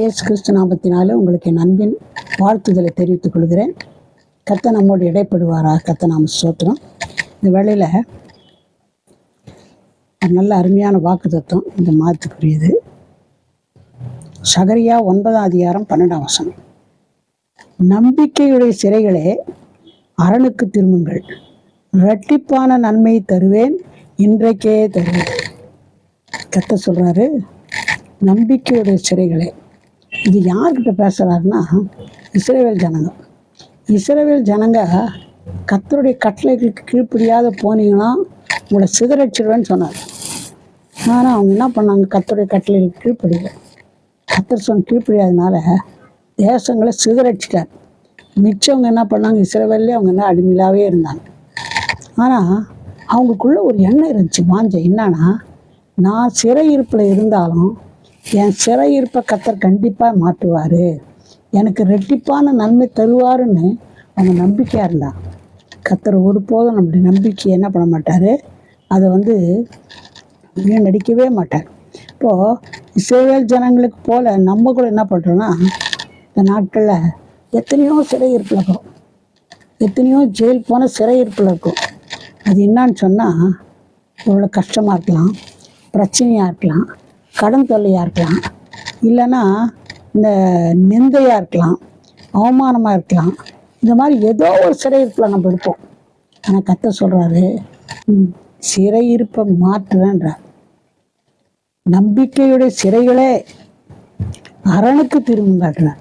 இயேசு கிறிஸ்து நாமத்தினால உங்களுக்கு என் அன்பின் வாழ்த்துதலை தெரிவித்துக் கொள்கிறேன். கத்த நம்மோடு இடைப்படுவாராக. கத்த நாம சோத்திரம் இந்த வேளையில் நல்ல அருமையான வாக்கு தத்துவம் இந்த மாதத்துக்குரியது. சகரியா ஒன்பதாம் அதிகாரம் பன்னெண்டாம் வசனம். நம்பிக்கையுடைய சிறைகளே அரணுக்கு திரும்புங்கள். இரட்டிப்பான நன்மை தருவேன் இன்றைக்கே தருவேன். கத்த சொல்றாரு நம்பிக்கையுடைய சிறைகளே இது யார்கிட்ட பேசுகிறாருன்னா இஸ்ரேவேல் ஜனங்க. இஸ்ரேவேல் ஜனங்க கத்தருடைய கட்டளைகளுக்கு கீழ்ப்படியாத போனீங்கன்னா உங்களை சிதறடிச்சிடுவேன்னு சொன்னார். ஆனால் அவங்க என்ன பண்ணாங்க? கத்தருடைய கட்டளைகளுக்கு கீழ்ப்படியல. கத்தர் சொன்ன கீழ்ப்படியாதனால தேசங்களை சிதறடிச்சிட்டார். மிச்சவங்க என்ன பண்ணாங்க? இஸ்ரேவேல்லே அவங்க என்ன அடிமையிலாகவே இருந்தாங்க. ஆனால் அவங்களுக்குள்ள ஒரு எண்ணம் இருந்துச்சு. வாஞ்ச என்னன்னா நான் சிறையிருப்பில் இருந்தாலும் என் சிறையிருப்பை கத்தர் கண்டிப்பாக மாற்றுவார். எனக்கு ரெட்டிப்பான நன்மை தருவாருன்னு அவங்க நம்பிக்கையாக இருந்தான் கத்தர் ஒருபோதும் நம்முடைய நம்பிக்கையை என்ன பண்ண மாட்டார். அதை வந்து வீணடிக்கவே மாட்டார். இப்போது இஸ்ரேல் ஜனங்களுக்கு போல் நம்ம கூட என்ன பண்ணுறோன்னா இந்த நாட்களில் எத்தனையோ சிறையிருப்பில் இருக்கும். எத்தனையோ ஜெயில் போன சிறையிருப்பில் இருக்கும். அது என்னன்னு சொன்னால் எவ்வளோ கஷ்டமாக இருக்கலாம் பிரச்சனையாக இருக்கலாம். கடன் தொல்லையாக இருக்கலாம். இல்லைன்னா இந்த நிந்தையாக இருக்கலாம் அவமானமாக இருக்கலாம். இந்த மாதிரி ஏதோ ஒரு சிறையிருப்பில் நம்ம இருப்போம். ஆனால் கத்த சொல்கிறாரு சிறையிருப்பை மாற்றுறேன்றார். நம்பிக்கையுடைய சிறைகளே அரணுக்கு திரும்புங்காட்டுறார்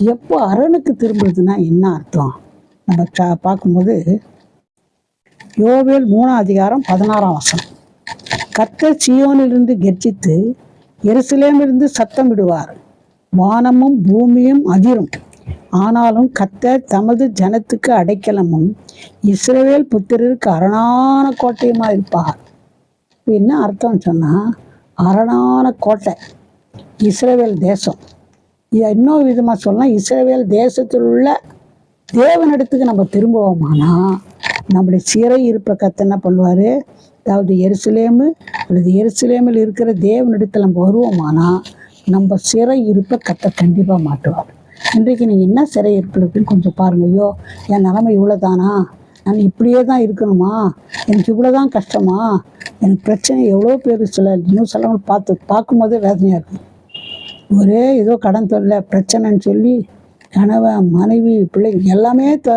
எப்போ அரணுக்கு திரும்புறதுன்னா என்ன அர்த்தம்? நம்ம பார்க்கும்போது யோவேல் மூணாம் அதிகாரம் பதினாறாம் வசனம். கர்த்தர் சியோனிலிருந்து கெர்ஜித்து எருசலேமிலிருந்து சத்தமிடுவார் வானமும் பூமியும் அதிரும். ஆனாலும் கர்த்தர் தமது ஜனத்துக்கு அடைக்கலமும் இஸ்ரவேல் புத்திரருக்கு அரணான கோட்டையுமா இருப்பார். என்ன அர்த்தம் சொன்னால் அரணான கோட்டை இஸ்ரவேல் தேசம். இதை இன்னொரு விதமாக சொல்லலாம் இஸ்ரவேல் தேசத்தில் உள்ள தேவனிடத்துக்கு நம்ம திரும்புவோமானா நம்முடைய சிறை இருப்ப கத்தை என்ன பண்ணுவார்? அதாவது எருசலேமு அல்லது எருசலேமில் இருக்கிற தேவனிடத்தில் நம்ம வருவோமானா நம்ம சிறை இருப்பை கத்த கண்டிப்பாக மாட்டுவார். இன்றைக்கு நீங்கள் என்ன சிறை இருப்பில் கொஞ்சம் பாருங்க ஐயோ என் நிலைமை இவ்வளோ தானா நான் இப்படியே தான் இருக்கணுமா? எனக்கு இவ்வளோ தான் கஷ்டமா? எனக்கு பிரச்சனை எவ்வளோ பேர் சில நியூஸ் எல்லாம் பார்த்து பார்க்கும்போதே வேதனையாக இருக்கும் ஒரே ஏதோ கடன் தொல்லை பிரச்சனைன்னு சொல்லி கணவன் மனைவி பிள்ளைங்க எல்லாமே த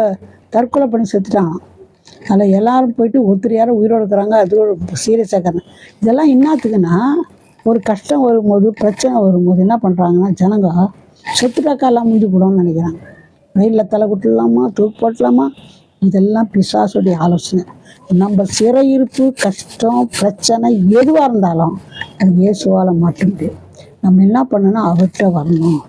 தற்கொலை பண்ணி செத்துட்டான் அதில் எல்லாரும் போயிட்டு ஒருத்தர் யாரும் உயிரோடு இருக்கிறாங்க அது ஒரு சீரியஸாக இருக்கிறாங்க இதெல்லாம் என்னத்துக்குன்னா ஒரு கஷ்டம் வரும்போது பிரச்சனை வரும்போது என்ன பண்ணுறாங்கன்னா ஜனங்க செத்துட்டாக்கா முடிஞ்சு போடும்னு நினைக்கிறாங்க. வெயிலில் தலை குட்டலாமா தூக்கு போட்டலாமா இதெல்லாம் பிசாசுடைய ஆலோசனை. நம்ம சிறையிருப்பு கஷ்டம் பிரச்சனை எதுவாக இருந்தாலும் அது இயேசுவால் மாட்ட முடியும். நம்ம என்ன பண்ணணும் அவர்கிட்ட வரணும்.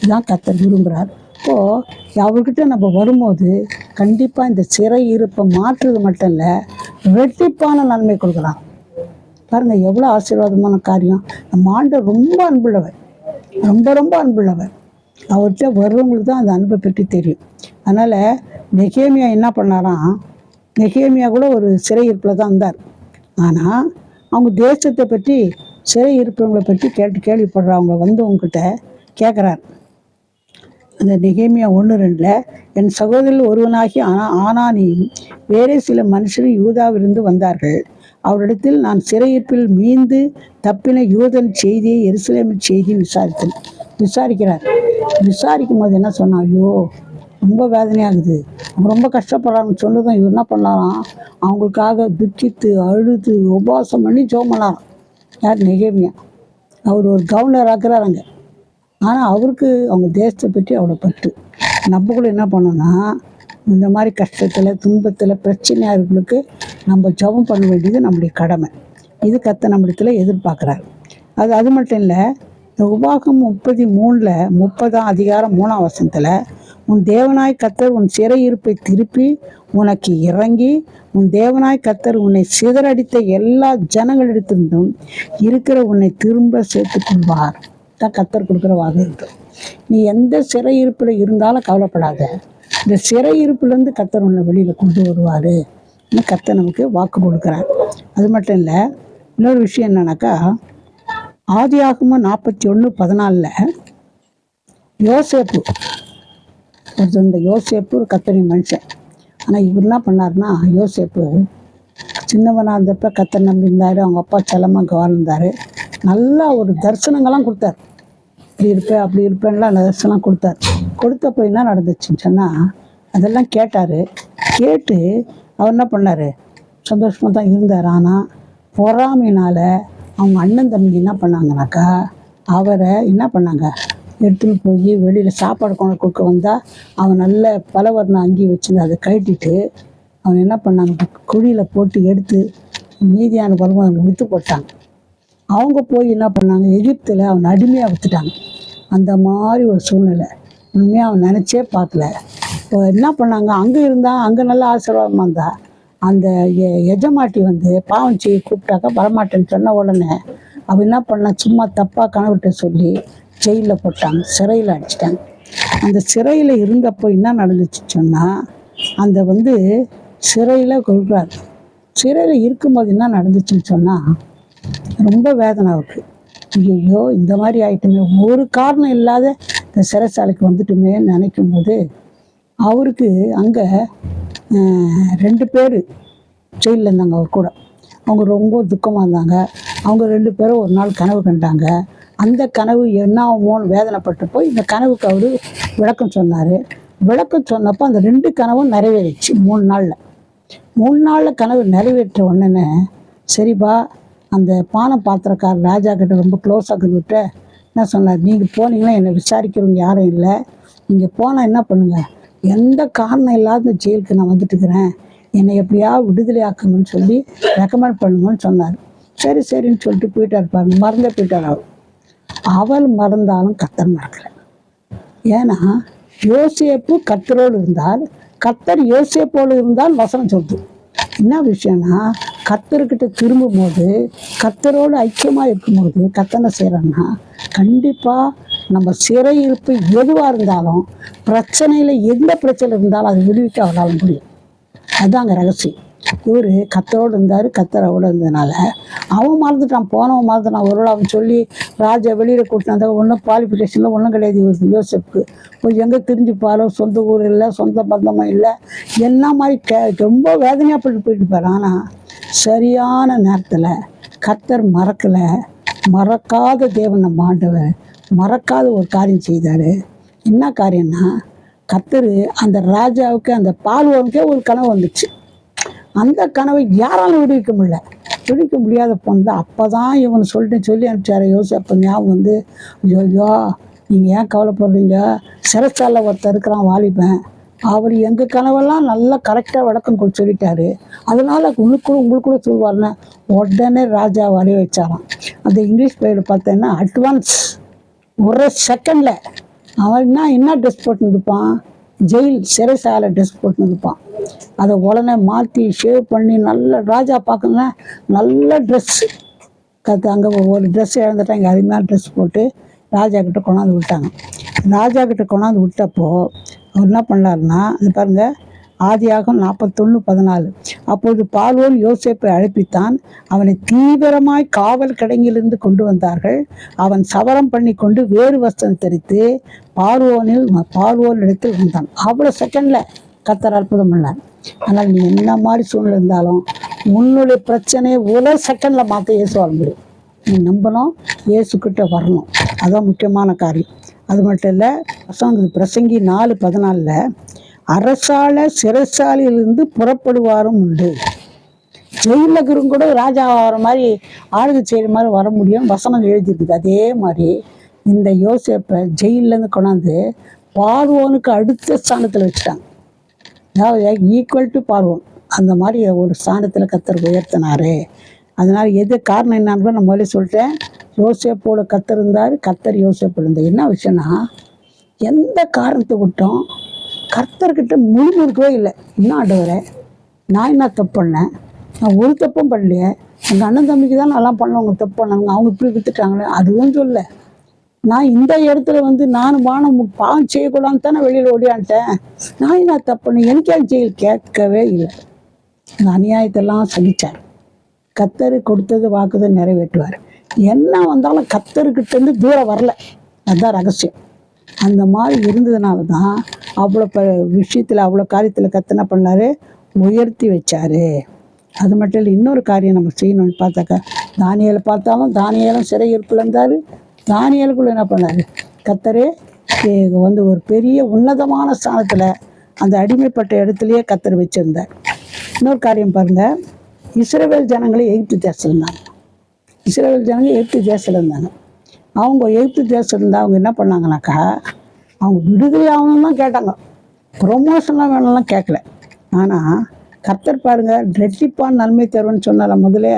இதுதான் கத்தர் விரும்புகிறார் இப்போது அவர்கிட்ட நம்ம வரும்போது கண்டிப்பாக இந்த சிறை இருப்பை மாற்றுறது மட்டும் இல்லை வெட்டிப்பான நன்மை கொடுக்கலாம். பாருங்க எவ்வளோ ஆசீர்வாதமான காரியம். நம்ம ஆண்டவர் ரொம்ப அன்புள்ளவர். ரொம்ப ரொம்ப அன்புள்ளவர். அவர்கிட்ட வர்றவங்களுக்கு தான் அந்த அன்பை பற்றி தெரியும். அதனால் நெகேமியா என்ன பண்ணாராம் நெகேமியா கூட ஒரு சிறை இருப்பில் தான் இருந்தார். ஆனால் அவங்க தேசத்தை பற்றி சிறை இருப்பவங்களை பற்றி கேட்டு கேள்விப்படுறவங்க வந்து உங்ககிட்ட கேட்குறாரு அந்த நிகேமியா ஒன்று ரெண்டில் என் சகோதரில் ஒருவனாகி ஆனா ஆனானியும் வேறே சில மனுஷரும் யூதாவிலிருந்து வந்தார்கள். அவரிடத்தில் நான் சிறையிருப்பில் மீந்து தப்பின யூதன் செய்தியை எருசலேமின் செய்தியை விசாரித்தேன் விசாரிக்கிறார். விசாரிக்கும் போது என்ன சொன்னான் ஐயோ ரொம்ப வேதனையாகுது அவங்க ரொம்ப கஷ்டப்படுறாங்கன்னு சொன்னதும் இவர் என்ன பண்ணாராம் அவங்களுக்காக துக்கித்து அழுது உபவாசம் பண்ணி ஜோம் யார்? நெகேமியா. அவர் ஒரு கவர்னர் ஆக்குறாருங்க ஆனால் அவருக்கு அவங்க தேசத்தை பற்றி அவ்வளோ பற்று. நம்ம கூட என்ன பண்ணோம்னா இந்த மாதிரி கஷ்டத்தில் துன்பத்தில் பிரச்சனையாக இருக்கிறவங்களுக்கு நம்ம ஜெபம் பண்ண வேண்டியது நம்முடைய கடமை. இது கத்த நம்மிடத்தில் எதிர்பார்க்குறாரு. அது அது மட்டும் இல்லை இந்த உபாகம் முப்பத்தி மூணில் முப்பதாம் அதிகாரம் மூணாம் வசனத்தில் உன் தேவனாய் கத்தர் உன் சிறையிருப்பை திருப்பி உனக்கு இறங்கி உன் தேவனாய் கத்தர் உன்னை சிதறடித்த எல்லா ஜனங்களிடத்திலிருந்தும் இருக்கிற உன்னை திரும்ப சேர்த்து கொள்வார் தான் கத்தர் கொடுக்குற வாக்கு இருக்கு நீ எந்த சிறையிருப்பில் இருந்தாலும் கவலைப்படாத. இந்த சிறையிருப்புலேருந்து கத்தர் உன்னை வெளியில் கொண்டு வருவார். கத்தை நமக்கு வாக்கு கொடுக்குறார். அது மட்டும் இல்லை இன்னொரு விஷயம் என்னன்னாக்கா ஆதியாகமம் நாற்பத்தி ஒன்று பதினாலில் யோசேப்பு ஒருத்தர் இந்த யோசேப்பு ஒரு கத்தரி மனுஷன். ஆனால் இவர் என்ன பண்ணாருன்னா யோசேப்பு சின்னவனாக இருந்தப்ப கத்தர் நம்பியிருந்தார் அவங்க அப்பா செல்லமாக வாழ்ந்தார் நல்லா ஒரு தரிசனங்கள்லாம் கொடுத்தாரு. இப்படி இருப்பேன் அப்படி இருப்பேன்லாம் தரிசனம் கொடுத்தாரு. போய் என்ன நடந்துச்சுன்னு சொன்னால் அதெல்லாம் கேட்டார். கேட்டு அவர் என்ன பண்ணார்? சந்தோஷமாக தான் இருந்தார். ஆனால் பொறாமையினால் அவங்க அண்ணன் தம்பி என்ன பண்ணாங்கனாக்கா அவரை என்ன பண்ணாங்க? எடுத்துன்னு போய் வெளியில் சாப்பாடு கொண்டு கொடுக்க வந்தால் அவன் நல்ல பலவர்ணம் அங்கி வச்சுருந்து அதை கழட்டிட்டு அவன் என்ன பண்ணாங்க குழியில் போட்டு எடுத்து மீதியான பருவம் அவங்க விற்று போட்டாங்க அவங்க போய் என்ன பண்ணாங்க? எகிப்தில் அவனை அடிமையாக விற்றுட்டாங்க அந்த மாதிரி ஒரு சூழ்நிலை. உண்மையாக அவன் நினச்சே பார்க்கல. இப்போ என்ன பண்ணாங்க? அங்கே இருந்தால் அங்கே நல்லா ஆசீர்வாதமாக இருந்தா? அந்த எ- எஜமாட்டி வந்து பாவம் செய்ய கூப்பிட்டாக்கா வரமாட்டேன்னு சொன்ன உடனே அவன் என்ன பண்ணா சும்மா தப்பாக கணவர்கிட்ட சொல்லி ஜெயிலில் போட்டாங்க. சிறையில் அடிச்சிட்டாங்க. அந்த சிறையில் இருந்தப்போ என்ன நடந்துச்சு சொன்னால் அந்த வந்து சிறையில் கொடுக்குறாரு சிறையில் இருக்கும்போது என்ன நடந்துச்சுன்னு சொன்னால் ரொம்ப வேதனை அவருக்கு. ஐயோ இந்த மாதிரி ஆயிட்டுமே. ஒரு காரணம் இல்லாத இந்த சிறைச்சாலைக்கு வந்துட்டுமே நினைக்கும் போது அவருக்கு அங்கே ரெண்டு பேர் ஜெயிலில் இருந்தாங்க அவர் கூட. அவங்க ரொம்ப துக்கமாக இருந்தாங்க. அவங்க ரெண்டு பேரும் ஒரு நாள் கனவு கண்டாங்க. அந்த கனவு என்ன ஆகுமோன்னு போய் இந்த கனவுக்கு அவர் விளக்கம் சொன்னார். விளக்கம் சொன்னப்போ அந்த ரெண்டு கனவும் நிறைவேறிச்சு மூணு நாளில். மூணு நாளில் கனவு நிறைவேற்ற உடனே சரிப்பா அந்த பானை பாத்திரக்கார ராஜா கிட்ட ரொம்ப க்ளோஸாக விட்ட என்ன சொன்னார் நீங்கள் போனீங்கன்னா என்னை விசாரிக்கிறவங்க யாரும் இல்லை. நீங்கள் போனால் என்ன பண்ணுங்கள் எந்த காரணம் இல்லாத ஜெயிலுக்கு நான் வந்துட்டுக்கிறேன் என்னை எப்படியா விடுதலை ஆக்கணும்னு சொல்லி ரெக்கமெண்ட் பண்ணுங்கன்னு சொன்னார். சரி சரின்னு சொல்லிட்டு போயிட்டார் இருப்பாங்க மறந்தே போயிட்டார் அவர். அவள் மறந்தாலும் கத்தர் மறக்கலை. ஏன்னா யோசேப்பு கத்தரோடு இருந்தால் கத்தர் யோசேப்போடு இருந்தால் வசனம் சொல்லுது. என்ன விஷயம்னா கத்தர்கிட்ட திரும்பும்போது கத்தரோடு ஐக்கியமாக இருக்கும்போது கத்தனை செய்கிறோன்னா கண்டிப்பாக நம்ம சிறையிருப்பு எதுவாக இருந்தாலும் பிரச்சனையில் எந்த பிரச்சனை இருந்தாலும் அது விடுவிக்க அவரால் முடியும். அதுதாங்க ரகசியம். இவர் கத்தரோடு இருந்தார் கத்தரோடு இருந்ததுனால அவன் மறந்துட்டான் போனவன் மறந்துட்டான். ஒரு அவன் சொல்லி ராஜா வெளியில் கூட்டினா ஒன்றும் குவாலிஃபிகேஷனில் ஒன்றும் கிடையாது இவர் யோசிப்புக்கு. போய் எங்கே திரிஞ்சுப்பாரோ சொந்த ஊர் இல்லை சொந்த பந்தமும் இல்லை என்ன மாதிரி கே ரொம்ப வேதனையாக போட்டு போயிட்டு பாரு ஆனால் சரியான நேரத்தில் கத்தர் மறக்கலை. மறக்காத தேவன் நம்ம ஆண்டவர் மறக்காத ஒரு காரியம் செய்தார். என்ன காரியம்னா கத்தர் அந்த ராஜாவுக்கு அந்த பால்வனுக்கே ஒரு கனவு வந்துச்சு. அந்த கனவை யாராலும் விடுவிக்க முடியல. விடுவிக்க முடியாத பொண்ணு அப்போ தான் இவன் சொல்லிட்டு சொல்லி அனுப்பிச்சாரு. யோசிப்ப ஞாபகம் வந்து ஐயோ நீங்கள் ஏன் கவலைப்படுறீங்க? சிறைச்சாலை ஒருத்தர் இருக்கிறான் வாலிபன். அவர் எங்கள் கனவெல்லாம் நல்லா கரெக்டாக விளக்கம் கொடு சொல்லிட்டாரு. அதனால் உங்களுக்குள்ள உங்களுக்குள்ள கூட உடனே ராஜா வரைய வச்சாராம். அந்த இங்கிலீஷ் பையில் பார்த்தேன்னா அட்வான்ஸ் ஒரு செகண்டில் அவன் என்ன என்ன ட்ரெஸ் போட்டுருப்பான் ஜெயில் சிறைசாலை ட்ரெஸ் போட்டுருப்பான் அதை உடனே மாற்றி ஷேவ் பண்ணி நல்ல ராஜா பார்க்கணுன்னா நல்ல ட்ரெஸ்ஸு கற்று அங்கே ஒரு ட்ரெஸ் இழந்துட்டாங்க அது மேலே ட்ரெஸ் போட்டு ராஜா கிட்ட கொண்டாந்து விட்டாங்க. ராஜா கிட்ட கொண்டாந்து விட்டப்போ அவர் என்ன பண்ணாருன்னா இது பாருங்க ஆதியாகம் நாற்பத்தொன்று பதினாலு. அப்போது பால்வோல் யோசேப்பை அழைப்பித்தான். அவனை தீவிரமாய் காவல் கிடங்கிலிருந்து கொண்டு வந்தார்கள். அவன் சவரம் பண்ணி கொண்டு வேறு வஸ்திரம் தெரித்து பார்வோனில் பார்வோன் இடத்தில் வந்தான். அவ்வளோ செகண்டில் கத்தர் அற்புதம் பண்ணார். ஆனால் நீ என்ன மாதிரி சூழ்நிலை இருந்தாலும் உன்னுடைய பிரச்சனையை ஒரு செகண்டில் மாற்ற இயேசு முடியும் நீ நம்பணும் இயேசுக்கிட்ட வரணும். அதுதான் முக்கியமான காரியம். அது மட்டும் இல்லை பிரசங்க பிரசங்கி நாலு பதினாலில் அரசால சிறைச்சாலையிலிருந்து புறப்படுவாரும் உண்டு. ஜெயிலில் இருக்கிறவங்க கூட ராஜா ஆகிற மாதிரி ஆளுகை செய்கிற மாதிரி வர முடியும் வசனம் எழுதியிருக்குது அதே மாதிரி இந்த யோசேப்பை ஜெயிலேருந்து கொண்டாந்து பார்வோனுக்கு அடுத்த ஸ்தானத்தில் வச்சுட்டாங்க. அதாவது ஈக்குவல் டு பார்வோன். அந்த மாதிரி ஒரு ஸ்தானத்தில் கத்தர் உயர்த்தினாரு. அதனால் எது காரணம் என்னான்னு கூட நான் முதல்ல சொல்லிட்டேன். யோசேப்போட கத்தர் இருந்தார் கத்தர் யோசேப்பு இருந்தார். என்ன விஷயம்னா எந்த காரணத்தை விட்டோம் கர்த்தர்கிட்ட முழுமுறுக்கவே இல்லை. என்ன ஆண்டவரே நான் என்ன தப்பு பண்ணேன்? நான் ஒரு தப்பும் பண்ணலையே. எங்கள் அண்ணன் தம்பிக்கு தான் நல்லா பண்ணவங்க தப்பு பண்ணாங்க அவங்க இப்படி வித்துட்டாங்களே. அதுவும் சொல்ல நான் இந்த இடத்துல வந்து நானும் வானம் பாவம் செய்யக்கூடாதுன்னு தானே வெளியில் ஓடியான்ட்டேன் நான் என்ன தப்புன்னு எனக்கே எனக்கு ஜெயில் கேட்கவே இல்லை. இந்த அநியாயத்தெல்லாம் சகித்தேன் கத்தர் கொடுத்தது வாக்குதை நிறைவேற்றுவார். என்ன வந்தாலும் கத்தருக்கிட்டேருந்து தூரம் வரல. அதுதான் ரகசியம். அந்த மாதிரி இருந்ததுனால தான் அவ்வளோ ப விஷயத்தில் அவ்வளோ காரியத்தில் கத்தனை பண்ணார்? உயர்த்தி வச்சார். அது மட்டும் இல்லை இன்னொரு காரியம் நம்ம செய்யணும்னு பார்த்தாக்கா தானியலை பார்த்தாலும் தானியலும் சிறையிருப்பில் இருந்தார். தானியலுக்குள்ள என்ன பண்ணார்? கத்தரே வந்து ஒரு பெரிய உன்னதமான ஸ்தானத்தில் அந்த அடிமைப்பட்ட இடத்துலையே கத்தர் வச்சுருந்தார். இன்னொரு காரியம் பாருங்கள் இஸ்ரவேல் ஜனங்களை எகிப்து தேசத்தில் இருந்தாங்க. இஸ்ரேல் ஜனங்கள் எகிப்து தேசத்தில் இருந்தாங்க. அவங்க எகிப்து தேசத்தில் இருந்தால் அவங்க என்ன பண்ணாங்கனாக்கா அவங்க விடுதலை ஆகணும்னு தான் கேட்டாங்க. ப்ரொமோஷன்லாம் வேணும்லாம் கேட்கல ஆனால் கர்த்தர் பாருங்க ரெட்டிப்பான் நன்மை தருவன்னு சொன்னால முதலே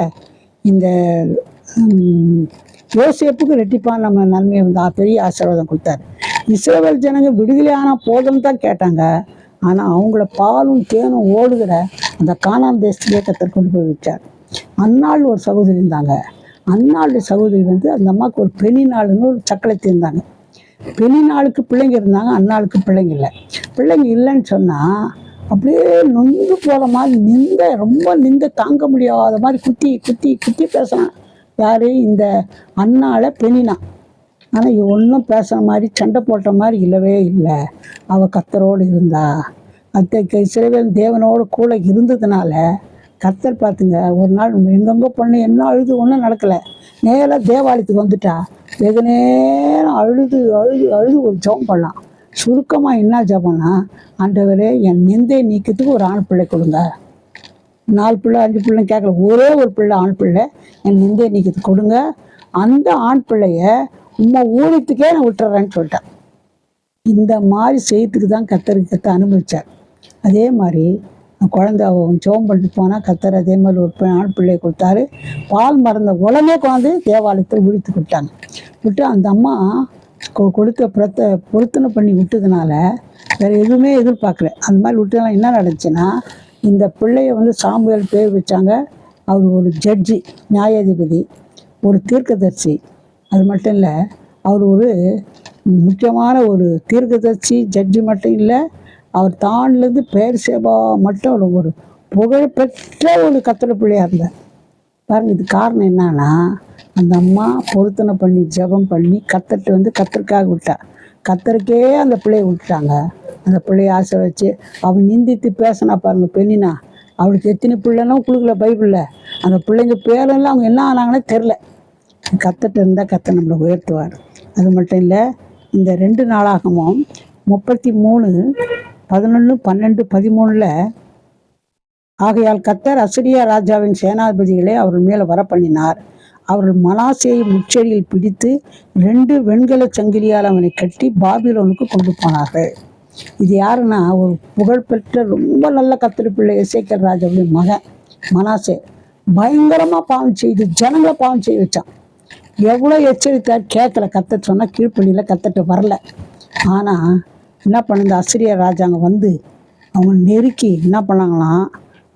இந்த யோசேப்புக்கு ரெட்டிப்பான் நம்ம நன்மையை வந்து ஆ- பெரிய ஆசீர்வாதம் கொடுத்தாரு. இஸ்ரேல் ஜனங்க விடுதலை ஆனால் போதும்னு தான் கேட்டாங்க. ஆனால் அவங்கள பாலும் தேனும் ஓடுகிற அந்த காணாம் தேசத்திலே கத்தர் கொண்டு போய் வச்சார் அந்நாள் ஒரு சகோதரி இருந்தாங்க. அந்நாளுடைய சகோதரி வந்து அந்த அம்மாவுக்கு ஒரு பெணி நாளுன்னு ஒரு சக்கலத்தி இருந்தாங்க பெணி நாளுக்கு பிள்ளைங்க இருந்தாங்க அந்நாளுக்கு பிள்ளைங்க இல்லை. பிள்ளைங்க இல்லைன்னு சொன்னால் அப்படியே நொந்து போகிற மாதிரி நிந்த ரொம்ப நிந்த தாங்க முடியாத மாதிரி குத்தி குத்தி குத்தி பேசுகிறான் யார் இந்த அண்ணால பெணினா ஆனால் இவ ஒன்றும் பேசுகிற மாதிரி சண்டை போட்ட மாதிரி இல்லவே இல்லை. அவள் கத்தரோடு இருந்தா. அத்தை இஸ்ரவேல் தேவனோடு கூட இருந்ததுனால கத்தர் பார்த்துங்க ஒரு நாள் எங்கெங்கே பொண்ணு என்ன அழுது ஒன்றும் நடக்கலை. நேராக தேவாலயத்துக்கு வந்துட்டா. வெகு நேரம் அழுது அழுது அழுது ஒரு ஜெபம் பண்ணலாம் சுருக்கமாக என்ன ஜெபம்னா ஆண்டவரே என் நிந்தை நீக்கிறதுக்கு ஒரு ஆண் பிள்ளை கொடுங்க. நாலு பிள்ளை அஞ்சு பிள்ளைன்னு கேட்கல. ஒரே ஒரு பிள்ளை ஆண் பிள்ளை. என் நிந்தை நீக்கிறதுக்கு கொடுங்க. அந்த ஆண் பிள்ளைய உம்மை ஊழியத்துக்கே நான் விட்டுறேன்னு சொல்லிட்டேன். இந்த மாதிரி செய்யத்துக்கு தான் கத்தருக்கு கத்த அனுபவிச்சார் அதே மாதிரி குழந்தை அவன் ஜோம் பண்ணிட்டு போனால் கத்தர் அதே மாதிரி ஒரு ஆண் பிள்ளையை கொடுத்தாரு. பால் மறந்த உடனே குழந்தை தேவாலயத்தில் விழித்து கொடுத்தாங்க. விட்டு அந்த அம்மா கொ- கொடுத்த பிரத்த பொருத்தனை பண்ணி விட்டதுனால வேறு எதுவுமே எதிர்பார்க்கல. அந்த மாதிரி விட்டதுனால என்ன நடந்துச்சுன்னா இந்த பிள்ளைய வந்து சாமுவேல் பேர் வச்சாங்க. அவர் ஒரு ஜட்ஜி நியாயாதிபதி ஒரு தீர்க்கதர்சி. அது மட்டும் இல்லை அவர் ஒரு முக்கியமான ஒரு தீர்க்கதர்சி ஜட்ஜி மட்டும் இல்லை அவர் தான்லேருந்து பேர் சேபா மட்டும் ஒரு- ஒரு புகழ்பெற்ற ஒரு கத்திர பிள்ளையாக இருந்தார். பாருங்கள் இது காரணம் என்னன்னா அந்த அம்மா பொருத்தனை பண்ணி ஜெபம் பண்ணி கத்தர்கிட்ட வந்து கத்தருக்காக விட்டா. கத்தருக்கே அந்த பிள்ளையை விட்டுட்டாங்க. அந்த பிள்ளைய ஆசை வச்சு அவன் நிந்தித்து பேசினா பாருங்க பெண்ணினா அவளுக்கு எத்தனை பிள்ளைலாம் கொடுக்கல பைபிளில்? அந்த பிள்ளைங்க பேரெல்லாம் அவங்க என்ன ஆனாங்கன்னே தெரில கத்தட்ட இருந்தால் கத்த நம்மளை உயர்த்துவார். அது மட்டும் இல்லை இந்த ரெண்டு நாளாகமும் முப்பத்தி மூணு பதினொன்று பன்னெண்டு பதிமூணில் ஆகையால் கத்தர் அசிரியா ராஜாவின் சேனாதிபதிகளை அவர்கள் மேலே வர பண்ணினார் அவர்கள் மலாசையை முச்செடியில் பிடித்து ரெண்டு வெண்கல சங்கிலியால் அவனை கட்டி பாபிலோனுக்கு கொண்டு போனார்கள். இது யாருன்னா ஒரு புகழ்பெற்ற ரொம்ப நல்ல கத்திரி பிள்ளை இசைக்கல் ராஜாவுடைய மகன் மனாசே. பயங்கரமாக பாவம் செய்து ஜனங்களை பாவம் செய்ய வச்சான். எவ்வளோ எச்சரித்தார் கேட்கல கத்த சொன்னால் கீழ்ப்பள்ளியில் கத்தட்டு வரல. ஆனால் என்ன பண்ணுது அசிரியர் ராஜாங்க வந்து அவங்க நெருக்கி என்ன பண்ணாங்களாம்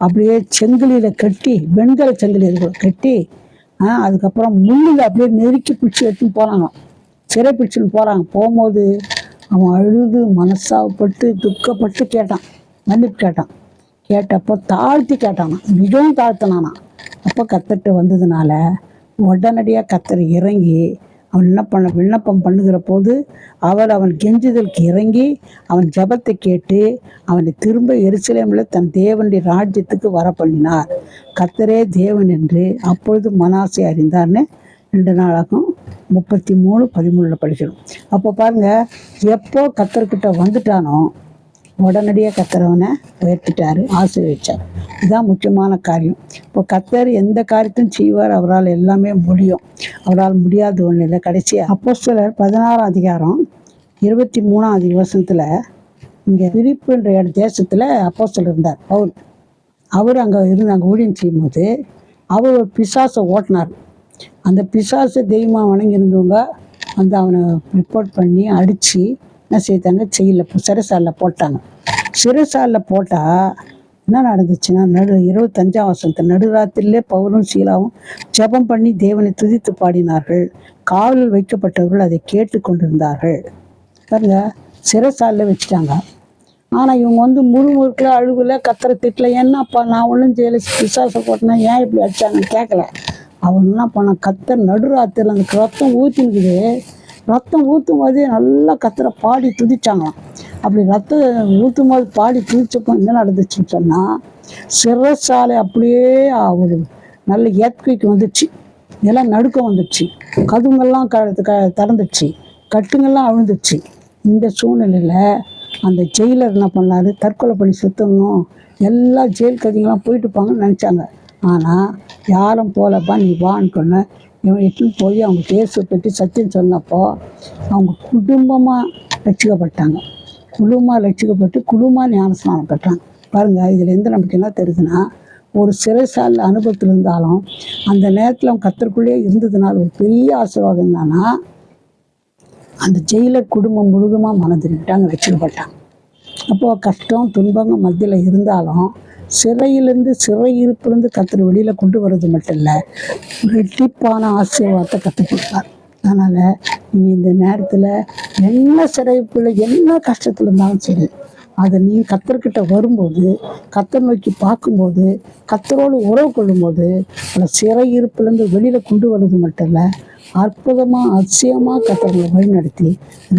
அப்படியே செங்கலியில் கட்டி வெண்கல செங்கிலி இருக்கும் கட்டி அதுக்கப்புறம் முள்ளில் அப்படியே நெருக்கி பிடிச்சி எடுத்துன்னு போகிறாங்களாம் சிறை பிடிச்சின்னு போகிறாங்க போகும்போது அவன் அழுது மனசாவப்பட்டு துக்கப்பட்டு கேட்டான். மன்னிப்பு கேட்டான். கேட்டப்போ தாழ்த்தி கேட்டானா மிகவும் தாழ்த்தினானா அப்போ கத்தட்டு வந்ததுனால உடனடியாக கத்தர் இறங்கி அவன் என்ன பண்ண விண்ணப்பம் பண்ணுகிற போது அவர் அவன் கெஞ்சுதலுக்கு இறங்கி அவன் ஜெபத்தை கேட்டு அவனை திரும்ப எருசலேமில் தன் தேவனுடைய ராஜ்யத்துக்கு வர பண்ணினார் கத்தரே தேவன் என்று அப்பொழுது மனாசை அறிந்தார்னு ரெண்டு நாளாகும் முப்பத்தி மூணு பதிமூணில் படிக்கணும் அப்போ பாருங்க எப்போ கத்தர்கிட்ட வந்துட்டானோ உடனடியாக கத்தரவனை உயர்த்திட்டாரு ஆசீர்வதிச்சார். இதுதான் முக்கியமான காரியம். இப்போ கத்தர் எந்த காரியத்தையும் செய்வார் அவரால் எல்லாமே முடியும். அவரால் முடியாத ஒன்றும் இல்லை கடைசியாக அப்போ சிலர் பதினாறாம் அதிகாரம் இருபத்தி மூணாம் அதிவசனத்தில் இங்கே பிரிப்புன்ற தேசத்தில் அப்போ இருந்தார் அவர் அவர் அங்கே இருந்து அங்கே ஊழியம் செய்யும்போது அவர் ஒரு பிசாசை ஓட்டினார். அந்த பிசாசை தெய்வமாக வணங்கியிருந்தவங்க வந்து அவனை ரிப்போர்ட் பண்ணி அடித்து என்ன செய்தாங்க? செயலில் சிறைசாலில் போட்டாங்க. சிறைசாலில் போட்டால் என்ன நடந்துச்சுன்னா நடு இருபத்தஞ்சாம் வருஷத்து நடுராத்திரிலே பவுலும் சீலாவும் ஜெபம் பண்ணி தேவனை துதித்து பாடினார்கள். காவலில் வைக்கப்பட்டவர்கள் அதை கேட்டு கொண்டிருந்தார்கள். பாருங்க சிறைசாலில் வச்சுட்டாங்க. ஆனால் இவங்க வந்து முறுமுறுக்கில் அழுகல கத்திர திட்டல என்னப்பா நான் ஒன்றும் செய்யலை பிசாசை போட்டேன்னா ஏன் இப்படி அடிச்சாங்கன்னு கேட்கல அவன் என்ன கத்த கத்தர் நடுராத்திரில் அந்த ரத்தம் ஊற்றினுக்குது ரத்தம் ஊற்றும் போதே நல்லா கத்துற பாடி துதிச்சாங்களாம். அப்படி ரத்தம் ஊற்றும் போது பாடி துதிச்சப்போ என்ன நடந்துச்சுன்னு சொன்னால் சிறசாலை அப்படியே ஒரு நல்ல ஏத்குவிக்கு வந்துச்சு. எல்லாம் நடுக்கம் வந்துச்சு. கதுங்கெல்லாம் க க திறந்துச்சு. கட்டுங்கள்லாம் அழுந்துச்சு. இந்த சூழ்நிலையில் அந்த ஜெயிலர் என்ன பண்ணார்? தற்கொலை பண்ணி சுத்தணும். எல்லா ஜெயில் கைதிகளாம் போயிட்டு இருப்பாங்கன்னு நினச்சாங்க. ஆனால் யாரும் போலப்பா நீ வான்னு சொன்ன. இவன் எட்டுன்னு போய் அவங்க கேஸை பற்றி சத்தியம் சொன்னப்போ அவங்க குடும்பமாக ரட்சிக்கப்பட்டாங்க குழுமாக ரட்சிக்கப்பட்டு குழுமாக ஞானஸ்நானம் பெற்றாங்க. பாருங்கள் இதில் எந்த நமக்கு என்ன தெரியுதுன்னா ஒரு சிறைசாலில் அனுபவத்தில் இருந்தாலும் அந்த நேரத்தில் அவன் கத்தருக்குள்ளேயே இருந்ததுனால ஒரு பெரிய ஆசீர்வாதம் என்னன்னா அந்த ஜெயிலர் குடும்பம் முழுதுமாக மனதிருக்கிட்டாங்க ரட்சிக்கப்பட்டாங்க அப்போது கஷ்டம் துன்பங்கள் மத்தியில் இருந்தாலும் சிறையிலேருந்து சிறை இருப்பிலிருந்து கத்தர் வெளியில் கொண்டு வர்றது மட்டும் இல்லை ரெட்டிப்பான ஆசீர்வாதத்தை கற்றுக் கொடுப்பார். அதனால் நீங்கள் இந்த நேரத்தில் என்ன சிறைப்பில் என்ன கஷ்டத்தில் இருந்தாலும் சரி அதை நீ கத்தர்கிட்ட வரும்போது கத்தர் நோக்கி பார்க்கும்போது கத்தரோடு உறவு கொள்ளும்போது அந்த சிறை இருப்பிலேருந்து வெளியில் கொண்டு வர்றது மட்டும் இல்லை அற்புதமாக அதிசயமாக கத்தவங்களை வழிநடத்தி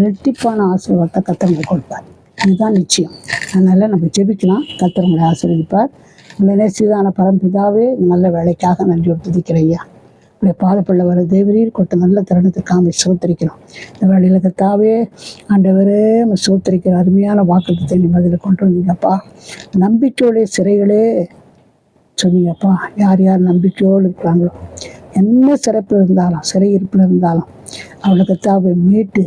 ரெட்டிப்பான ஆசீர்வாதத்தை கத்தவங்க கொடுப்பார். இதுதான் நிச்சயம். அதனால் நம்ம ஜெபிக்கலாம். கத்தவங்களை ஆசீர்வதிப்பார். உடனே சீதான பரம்பிதாவே நல்ல வேலைக்காக நன்றி துதிக்கிறேன் ஐயா. உடைய பாதப்பள்ள வர தேவரீர் கொடுத்த நல்ல தருணத்துக்காக ஆமை சோத்தரிக்கிறோம் இந்த வேலையில் கத்தாவே ஆண்டவரே நம்ம சோத்தரிக்கிற அருமையான வாக்குத்தத்தை நீ பதில் கொண்டு வந்தீங்கப்பா. நம்பிக்கையுடைய சிறைகளே சொன்னீங்கப்பா. யார் யார் நம்பிக்கையோடு இருக்கிறாங்களோ என்ன சிறப்பில் இருந்தாலும் சிறை இருப்பில் இருந்தாலும் அவளுக்கு தாவை மீட்டு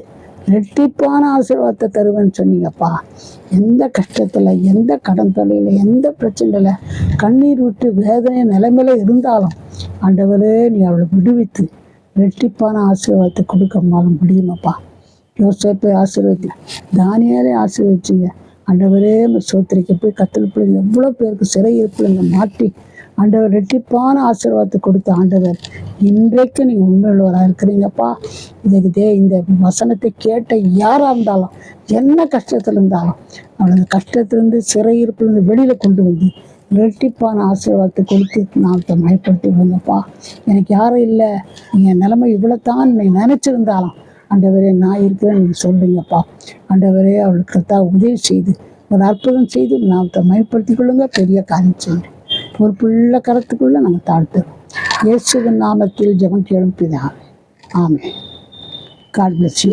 ரெட்டிப்பான ஆசீர்வாதத்தை தருவேன்னு சொன்னீங்கப்பா. எந்த கஷ்டத்தில் எந்த கடன் தொலையில் எந்த பிரச்சனையில் கண்ணீர் விட்டு வேதனை நிலைமையில இருந்தாலும் ஆண்டவரே நீ அவளை விடுவித்து ரெட்டிப்பான ஆசீர்வாதத்தை கொடுக்க முடியுமாப்பா. யோசிப்பை ஆசீர்வதி தானியாலே ஆசீர்வதிச்சிங்க. ஆண்டவரே சோத்திரிக்க போய் கத்தல் பிள்ளைங்க எவ்வளோ பேருக்கு சிறை இருப்பிள்ளைங்க மாட்டி ஆண்டவர் ரெட்டிப்பான ஆசீர்வாதத்தை கொடுத்த ஆண்டவர் இன்றைக்கு நீங்கள் உண்மையுள்ளவராக இருக்கிறீங்கப்பா. இதுக்கு தே இந்த வசனத்தை கேட்ட யாராக இருந்தாலும் என்ன கஷ்டத்தில் இருந்தாலும் அவளுக்கு கஷ்டத்திலிருந்து சிறையிருப்பிலிருந்து வெளியில் கொண்டு வந்து ரெட்டிப்பான ஆசீர்வாதத்தை கொடுத்து நான் மயப்படுத்தி விடுங்கப்பா எனக்கு யாரும் இல்லை. என் நிலைமை இவ்வளோ தான் நீ நினச்சிருந்தாலும் ஆண்டவரே நான் இருக்கிறேன்னு நீங்கள் சொல்லுங்கப்பா. ஆண்டவரே அவளுக்கு தான் உதவி செய்து ஒரு அற்புதம் செய்து நான் மயப்படுத்தி கொள்ளுங்க. பெரிய காரியம் செய்கிறேன் ஒரு புள்ள கரத்துக்குள்ளே நாங்கள் தாழ்த்துறோம் இயேசுவின் நாமத்தில் ஜெபம் கேளும் பிதாவே. ஆமென். God bless you